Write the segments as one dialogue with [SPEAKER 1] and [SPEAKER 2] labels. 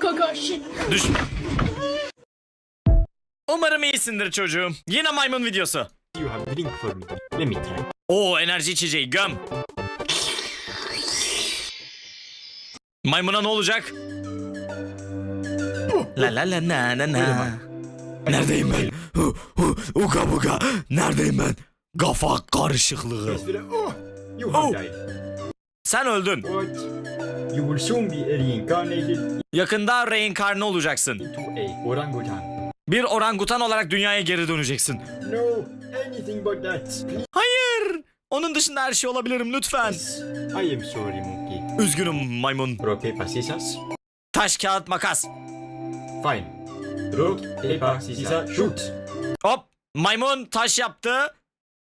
[SPEAKER 1] Kakashi.
[SPEAKER 2] Düş. Umarım iyisindir çocuğum. Yine maymun videosu.
[SPEAKER 3] You have drink for me. Let me try.
[SPEAKER 2] Oo enerji içeceği göm. Maymuna ne olacak? La la la na na na. Neredeyim ben? Hu, hu, Uga buga. Neredeyim ben? Kafa karışıklığı.
[SPEAKER 3] Oh,
[SPEAKER 2] Sen öldün.
[SPEAKER 3] What? You will soon be reincarnated
[SPEAKER 2] Yakında reinkarne olacaksın.
[SPEAKER 3] into a orangutan.
[SPEAKER 2] Bir orangutan olarak dünyaya geri döneceksin.
[SPEAKER 3] No, anything but that. Please.
[SPEAKER 2] Hayır. Onun dışında her şey olabilirim lütfen.
[SPEAKER 3] I am sorry, monkey.
[SPEAKER 2] Üzgünüm maymun.
[SPEAKER 3] Rock, paper, scissors.
[SPEAKER 2] Taş, kağıt, makas.
[SPEAKER 3] Fine. Rock, paper, scissors, shoot.
[SPEAKER 2] Hop. Maymun taş yaptı.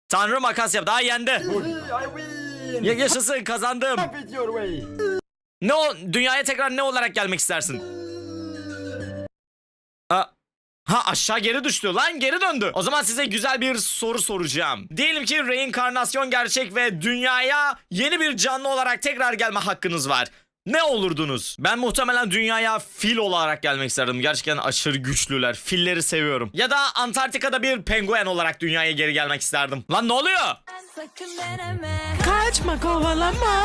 [SPEAKER 2] Tanrı makas yaptı. Daha yendi.
[SPEAKER 3] I win!
[SPEAKER 2] Ya yaşasın kazandım.
[SPEAKER 3] Have it your way.
[SPEAKER 2] Ne o dünyaya tekrar ne olarak gelmek istersin? Aa, ha aşağı geri düştü lan geri döndü. O zaman size güzel bir soru soracağım. Diyelim ki reenkarnasyon gerçek ve dünyaya yeni bir canlı olarak tekrar gelme hakkınız var. Ne olurdunuz? Ben muhtemelen dünyaya fil olarak gelmek isterdim. Gerçekten aşırı güçlüler. Filleri seviyorum. Ya da Antarktika'da bir penguen olarak dünyaya geri gelmek isterdim. Lan ne oluyor?
[SPEAKER 4] Sakın deneme.
[SPEAKER 5] Kaçma kovalama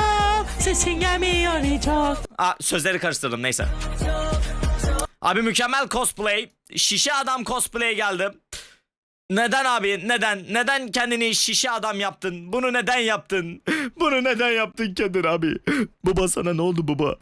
[SPEAKER 5] Sesin gelmiyor hiç o
[SPEAKER 2] Aa, sözleri karıştırdım neyse. Abi mükemmel cosplay. Şişe adam cosplay geldi. Neden abi? Neden? Neden kendini şişe adam yaptın? Bunu neden yaptın? Bunu neden yaptın kendin abi? Baba sana ne oldu baba?